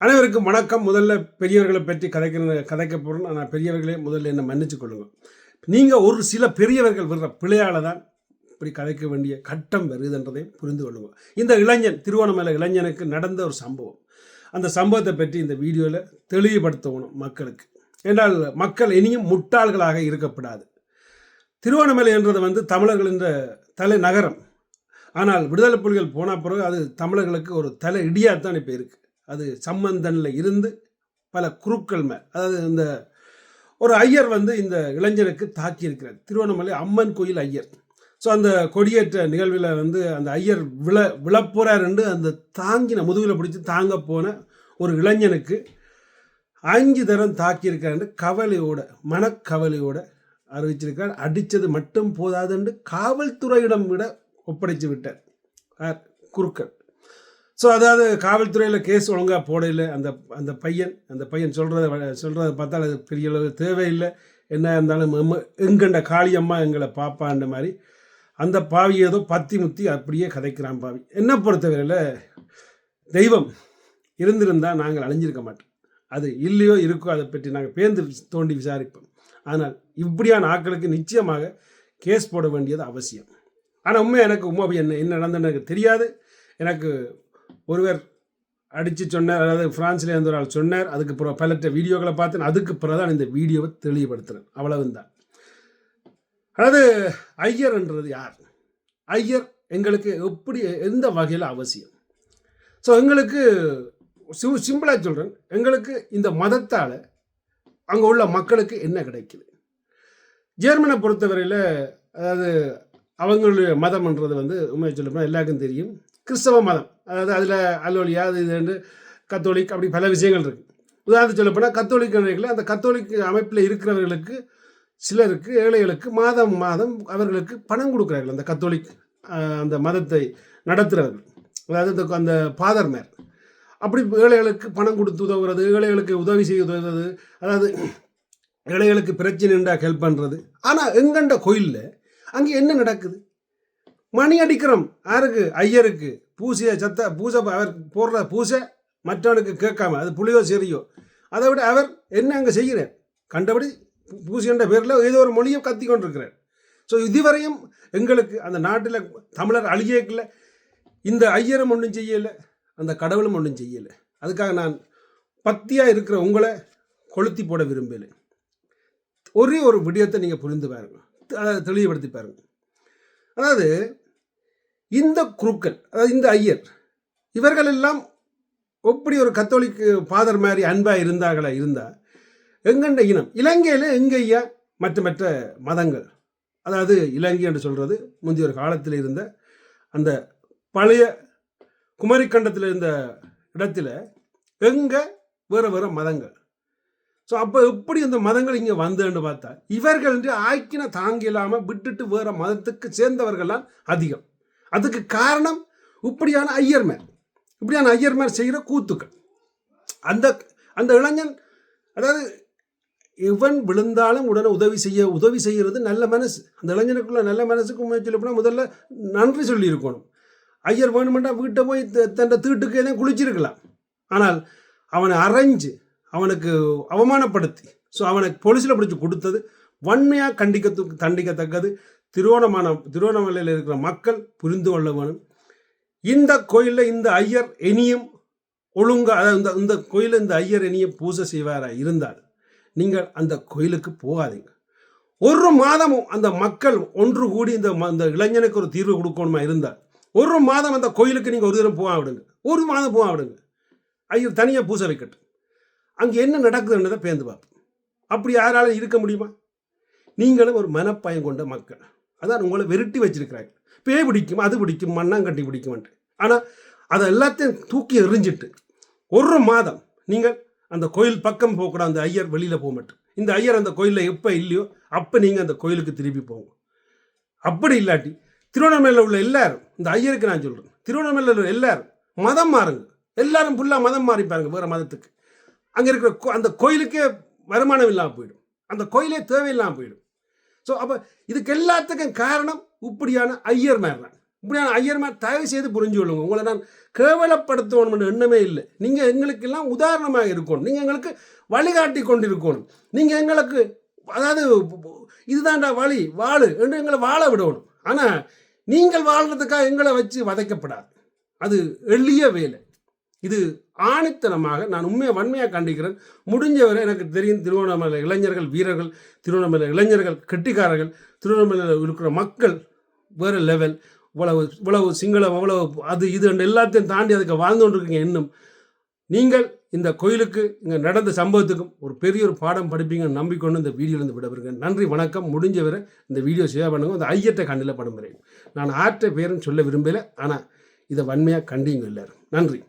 அனைவருக்கும் வணக்கம். முதல்ல பெரியவர்களை பற்றி கதைக்கிற கதைக்க போகிறேன் ஆனால் பெரியவர்களே முதல்ல என்னை மன்னிச்சு கொள்ளுங்க. நீங்கள் ஒரு சில பெரியவர்கள் வர்ற பிழையால தான் இப்படி கதைக்க வேண்டிய கட்டம் வருதுன்றதை புரிந்து கொள்ளுங்க. இந்த இளைஞன் திருவண்ணாமலை இளைஞனுக்கு நடந்த ஒரு சம்பவம். அந்த சம்பவத்தை பற்றி இந்த வீடியோவில் தெளிவுபடுத்தணும் மக்களுக்கு. என்றால் மக்கள் இனியும் முட்டாள்களாக இருக்கப்படாது. திருவண்ணாமலை என்றது வந்து தமிழர்கள் என்ற தலைநகரம். ஆனால் விடுதலை புலிகள் போன பிறகு அது தமிழர்களுக்கு ஒரு தலை இடியாத்தான் இப்போ இருக்குது அது சம்பந்தனில் இருந்து பல குருக்கள் மேல். அதாவது இந்த ஒரு ஐயர் வந்து இந்த இளைஞனுக்கு தாக்கியிருக்கிறார். திருவண்ணாமலை அம்மன் கோயில் ஐயர். ஸோ அந்த கொடியேற்ற நிகழ்வில் வந்து அந்த ஐயர் விழ விழப்போறார் என்று அந்த தாங்கின முதுகில் பிடிச்சி தாங்க போன ஒரு இளைஞனுக்கு அஞ்சு தரம் தாக்கியிருக்காரு கவலையோட மனக்கவலையோட அறிவிச்சிருக்கார் அடித்தது மட்டும் போதாது என்று காவல்துறையிடம் விட ஒப்படைச்சு விட்டார். குருக்கள். ஸோ அதாவது காவல்துறையில் கேஸ் ஒழுங்காக போடையில் அந்த அந்த பையன் அந்த பையன் சொல்கிறத சொல்கிறத பார்த்தா அது பெரிய அளவு தேவையில்லை. என்ன இருந்தாலும் எங்கண்ட காளியம்மா எங்களை பாப்பான்ற மாதிரி அந்த பாவி ஏதோ பத்தி முத்தி அப்படியே கதைக்கிறான் பாவி. என்ன பொறுத்தவரையில் தெய்வம் இருந்திருந்தால் நாங்கள் அழிஞ்சிருக்க மாட்டோம். அது இல்லையோ இருக்கோ அதை பற்றி நாங்கள் பேர்ந்து தோண்டி விசாரிப்போம். ஆனால் இப்படியான ஆட்களுக்கு நிச்சயமாக கேஸ் போட வேண்டியது அவசியம். ஆனால் உண்மை எனக்கு உண்மை என்ன என்ன நடந்ததுன்னு எனக்கு தெரியாது. எனக்கு ஒருவர் அடித்து சொன்னார் அதாவது ஃப்ரான்ஸில் இருந்து ஒரு ஆள் சொன்னார் அதுக்கு பிறகு பலற்ற வீடியோக்களை பார்த்தேன் அதுக்கு பிறகு தான் இந்த வீடியோவை தெளிவுபடுத்துகிறேன் அவ்வளவுதான். அதாவது ஐயர்ன்றது யார்? ஐயர் எங்களுக்கு எப்படி எந்த வகையில் அவசியம்? ஸோ எங்களுக்கு சி சிம்பிளாக சொல்கிறேன் எங்களுக்கு இந்த மதத்தால் அங்கே உள்ள மக்களுக்கு என்ன கிடைக்குது? ஜெர்மனை பொறுத்தவரையில் அதாவது அவங்களுடைய மதம்ன்றது வந்து உண்மையை சொல்லப்போனால் எல்லாருக்கும் தெரியும். கிறிஸ்தவ மதம். அதாவது அதில் அல்லோலியா அது இது கத்தோலிக் அப்படி பல விஷயங்கள் இருக்குது உதாரணத்துக்கு சொல்லப்போனால் கத்தோலிக் நிலைகளில் அந்த கத்தோலிக் அமைப்பில் இருக்கிறவர்களுக்கு சிலருக்கு ஏழைகளுக்கு மாதம் மாதம் அவர்களுக்கு பணம் கொடுக்குறார்கள் அந்த கத்தோலிக் அந்த மதத்தை நடத்துகிறவர்கள் அதாவது இந்த அந்த ஃபாதர் மேர் அப்படி ஏழைகளுக்கு பணம் கொடுத்து உதவுறது ஏழைகளுக்கு உதவி செய்ய உதவுறது அதாவது ஏழைகளுக்கு பிரச்சனை இருந்தால் ஹெல்ப் பண்ணுறது ஆனால் எங்கண்ட கோயிலில் அங்கே என்ன நடக்குது? மணி அடிக்கிறோம். யாருக்கு ஐயருக்கு. பூசையை சத்த பூசை அவர் போடுற பூசை மற்றவனுக்கு கேட்காம அது புளியோ சரியோ அதை விட அவர் என்ன அங்கே செய்கிறார்? கண்டபடி பூசின்ற பேரில் ஏதோ ஒரு மொழியை கத்தி கொண்டிருக்கிறார். ஸோ இதுவரையும் எங்களுக்கு அந்த நாட்டில் தமிழர் அழியக்கில் இந்த ஐயரும் ஒன்றும் செய்யலை. அந்த கடவுளும் ஒன்றும் செய்யலை. அதுக்காக நான் பத்தியாக இருக்கிற உங்களை கொளுத்தி போட விரும்பலை. ஒரே ஒரு விடயத்தை நீங்கள் புரிந்து பாருங்க. அதை தெளிவுபடுத்தி பாருங்கள் அதாவது இந்த குருக்கள் அதாவது இந்த ஐயர் இவர்கள் எல்லாம் எப்படி ஒரு கத்தோலிக் ஃபாதர் மாதிரி அன்பாக இருந்தார்களா இருந்தால் எங்கண்ட இனம் இலங்கையில் எங்கையா மற்ற மற்ற மதங்கள் அதாவது இலங்கை என்று சொல்கிறது முந்தைய ஒரு காலத்தில் இருந்த அந்த பழைய குமரிக்கண்டத்தில் இருந்த இடத்துல எங்கே வேறு வேறு மதங்கள் ஸோ அப்போ எப்படி இந்த மதங்கள் இங்கே வந்ததுன்னு பார்த்தா இவர்கள் என்று ஆக்கின தாங்க இல்லாமல் விட்டுட்டு வேறு மதத்துக்கு சேர்ந்தவர்கள்லாம் அதிகம். அதுக்கு காரணம் இப்படியான ஐயர்மேர் இப்படியான ஐயர்மேர் செய்கிற கூத்துக்கள். அந்த அந்த இளைஞன் அதாவது இவன் விழுந்தாலும் உடனே உதவி செய்ய உதவி செய்கிறது நல்ல மனசு. அந்த இளைஞனுக்குள்ள நல்ல மனசுக்கு முயற்சி சொல்லப் முதல்ல நன்றி சொல்லி இருக்கணும் ஐயர் வேணுமெண்டா வீட்டை போய் த- தீட்டுக்கு எதையும் குளிச்சிருக்கலாம். ஆனால் அவனை அரைஞ்சு அவனுக்கு அவமானப்படுத்தி ஸோ அவனுக்கு போலீஸில் பிடிச்சி கொடுத்தது. வன்மையாக கண்டிக்க தண்டிக்கத்தக்கது. திருவோணமான திருவோணமலையில் இருக்கிற மக்கள் புரிந்து கொள்ள வேணும் இந்த கோயிலில் இந்த ஐயர் இனியும் ஒழுங்காக அதாவது இந்த இந்த கோயிலில் இந்த ஐயர் இனியும் பூஜை செய்வாராக இருந்தால் நீங்கள் அந்த கோயிலுக்கு போகாதீங்க. ஒரு மாதமும் அந்த மக்கள் ஒன்று கூடி இந்த ம- இளைஞனுக்கு ஒரு தீர்வு கொடுக்கணுமா இருந்தால் ஒரு மாதம் அந்த கோயிலுக்கு நீங்கள் ஒரு தரம் போக விடுங்க. ஒரு மாதம் போக விடுங்க. ஐயர் தனியாக பூசை வைக்கட்டும். அங்கே என்ன நடக்குதுன்றதை பேர்ந்து பார்ப்போம். அப்படி யாராலும் இருக்க முடியுமா? நீங்களும் ஒரு மனப்பயம் கொண்ட மக்கள். அதான் உங்களை விரட்டி வச்சிருக்கிறாங்க. பேய் பிடிக்கும் அது பிடிக்கும் மண்ணாங்கட்டி பிடிக்கும்ன்ட்டு. ஆனால் அதை எல்லாத்தையும் தூக்கி எறிஞ்சிட்டு ஒரு மாதம் நீங்கள் அந்த கோயில் பக்கம் போகக்கூடாது அந்த ஐயர் வெளியில் போக மாட்டோம் இந்த ஐயர் அந்த கோயிலில் எப்போ இல்லையோ அப்போ நீங்கள் அந்த கோயிலுக்கு திருப்பி போங்க. அப்படி இல்லாட்டி திருவண்ணாமலையில் உள்ள எல்லாரும் இந்த ஐயருக்கு நான் சொல்கிறேன் திருவண்ணாமலையில் உள்ள எல்லாரும் மதம் மாறுங்க. எல்லாரும் ஃபுல்லாக மதம் மாறி பாருங்க வேறு மதத்துக்கு. அங்கே இருக்கிற கோ- அந்த கோயிலுக்கே வருமானம் இல்லாமல் போயிடும். அந்த கோயிலே தேவையில்லாமல் போயிடும். ஸோ அப்போ இதுக்கு எல்லாத்துக்கும் காரணம் இப்படியான ஐயர் மேர் தான் இப்படியான ஐயர்மார் தயவு செய்து புரிஞ்சு கொள்ளுங்க. உங்களை நான் கேவலப்படுத்தணும்னு எண்ணமே இல்லை. நீங்கள் எங்களுக்கெல்லாம் உதாரணமாக இருக்கணும். நீங்கள் எங்களுக்கு வழிகாட்டி கொண்டிருக்கணும். நீங்கள் எங்களுக்கு அதாவது இதுதான்டா வழி வாழு என்று எங்களை வாழ விடணும். ஆனால் நீங்கள் வாழ்கிறதுக்காக எங்களை வச்சு வதைக்கப்படாது. அது எளிய வேலை. இது ஆணித்தனமாக நான் உண்மையை வன்மையாக கண்டிக்கிறேன். முடிஞ்சவரை எனக்கு தெரியும் திருவண்ணாமலை இளைஞர்கள் வீரர்கள் திருவண்ணாமலை இளைஞர்கள் கெட்டிக்காரர்கள் திருவண்ணாமலையில் இருக்கிற மக்கள் வேறு லெவல் இவ்வளவு இவ்வளவு சிங்களம் அவ்வளவு அது இது எல்லாத்தையும் தாண்டி அதுக்கு வாழ்ந்து கொண்டிருக்கீங்க இன்னும். நீங்கள் இந்த கோயிலுக்கு இங்கே நடந்த சம்பவத்துக்கும் ஒரு பெரிய ஒரு பாடம் படிப்பீங்கன்னு நம்பிக்கொண்டு இந்த வீடியோலேருந்து விடப்படுங்க நன்றி வணக்கம். முடிஞ்ச வரை இந்த வீடியோ ஷேர் பண்ணுங்க. இந்த ஐயத்தை கண்ணில் படும்புறேன் நான் ஆற்ற பேருன்னு சொல்ல விரும்பலை ஆனால் இதை வன்மையாக கண்டிங்க எல்லாரும். நன்றி.